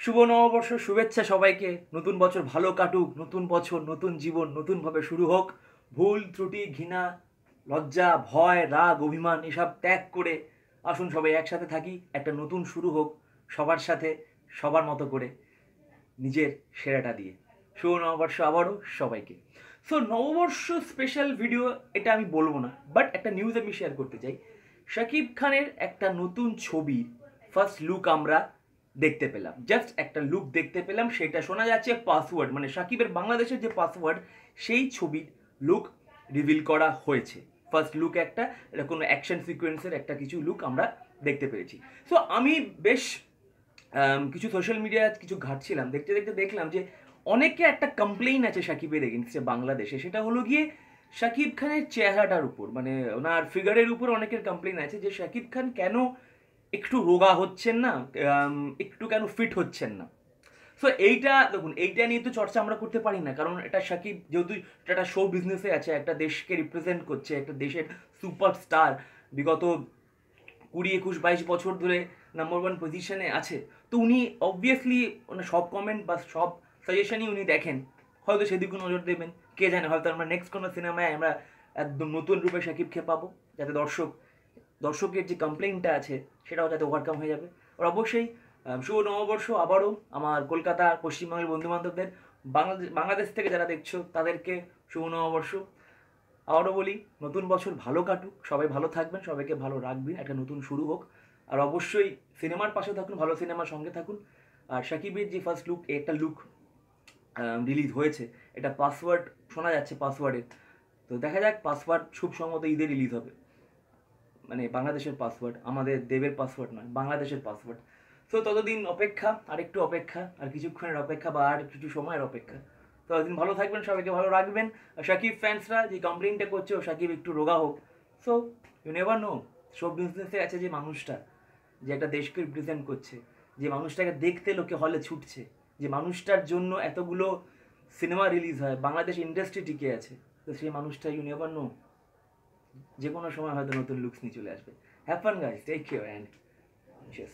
শুভ নববর্ষ, শুভেচ্ছা সবাইকে। নতুন বছর ভালো কাটুক, নতুন বছর, নতুন জীবন, নতুনভাবে শুরু হোক। ভুল, ত্রুটি, ঘৃণা, লজ্জা, ভয়, রাগ, অভিমান, এসব ত্যাগ করে আসুন সবাই একসাথে থাকি। একটা নতুন শুরু হোক সবার সাথে, সবার মতো করে নিজের সেরাটা দিয়ে। শুভ নববর্ষ আবারও সবাইকে। সো নববর্ষ স্পেশাল ভিডিও এটা আমি বলব না বাট একটা নিউজ আমি শেয়ার করতে চাই। শাকিব খানের একটা নতুন ছবি ফার্স্ট লুক আমরা দেখতে পেলাম। জাস্ট একটা লুক দেখতে পেলাম, সেটা শোনা যাচ্ছে পাসওয়ার্ড মানে সাকিবের বাংলাদেশের যে পাসওয়ার্ড সেই ছবির লুক রিভিল করা হয়েছে। ফার্স্ট লুক একটা কোনো অ্যাকশন সিকোয়েন্সের একটা কিছু লুক আমরা দেখতে পেরেছি সো আমি বেশ কিছু সোশ্যাল মিডিয়া কিছু ঘাটছিলাম। দেখতে দেখতে দেখলাম যে অনেকে একটা কমপ্লেইন আছে সাকিবের এগেনস্টে বাংলাদেশে, সেটা হলো গিয়ে শাকিব খানের চেহারাটার উপর মানে ওনার ফিগারের উপর অনেকের কমপ্লেইন আছে যে শাকিব খান কেন একটু রোগা হচ্ছেন না একটু কেন ফিট হচ্ছেন না। সো এইটা, দেখুন, এইটা নিয়ে তো চর্চা আমরা করতে পারি না, কারণ এটা সাকিব যেহেতু একটা শো বিজনেসে আছে, একটা দেশকে রিপ্রেজেন্ট করছে, একটা দেশের সুপারস্টার বিগত কুড়ি, একুশ, বাইশ বছর ধরে নাম্বার ওয়ান পজিশনে আছে। তো উনি অবভিয়াসলি মানে সব কমেন্ট বা সব সাজেশনই উনি দেখেন। হয়তো সেদিকে নজর দেবেন, কে জানে, হয়তো আমরা নেক্সট কোনো সিনেমায় আমরা একদম নতুন রূপে সাকিবকে পাবো, যাতে দর্শক দর্শকের যে কমপ্লেইনটা আছে, সেটাও যাতে ওভারকাম হয়ে যাবে। আর অবশ্যই শুভ নববর্ষ আবারও আমার কলকাতা, পশ্চিমবঙ্গের বন্ধু বান্ধবদের বাংলাদেশ বাংলাদেশ থেকে যারা দেখছ, তাদেরকে শুভ নববর্ষ। আবারও বলি, নতুন বছর ভালো কাটুক, সবাই ভালো থাকবেন, সবাইকে ভালো রাখবেন, একটা নতুন শুরু হোক। আর অবশ্যই সিনেমার পাশে থাকুন, ভালো সিনেমার সঙ্গে থাকুন। আর সাকিবের যে ফার্স্ট লুক একটা লুক রিলিজ হয়েছে, এটা পাসওয়ার্ড শোনা যাচ্ছে পাসওয়ার্ডের তো দেখা যাক পাসওয়ার্ড খুব সম্ভবত ঈদে রিলিজ হবে। মানে বাংলাদেশের পাসওয়ার্ড আমাদের দেবের পাসওয়ার্ড নয়, বাংলাদেশের পাসওয়ার্ড তো ততদিন অপেক্ষা আর একটু অপেক্ষা, আর কিছুক্ষণের অপেক্ষা বা আর কিছু সময়ের অপেক্ষা। ততদিন ভালো থাকবেন, সবাইকে ভালো রাখবেন। আর সাকিব ফ্যান্সরা যে কমপ্লেনটা করছে, ও সাকিব একটু রোগা হোক। সো ইউ নেভার নো সব বিজনেসে আছে যে মানুষটা, যে একটা দেশকে রিপ্রেজেন্ট করছে, যে মানুষটাকে দেখতে লোকে হলে ছুটছে, যে মানুষটার জন্য এতগুলো সিনেমা রিলিজ হয়, বাংলাদেশ ইন্ডাস্ট্রি টিকে আছে। তো সেই মানুষটা ইউ নেভার নো যে কোনো সময় হয়তো নতুন লুকস নিয়ে চলে আসবে। Have fun guys take care and chess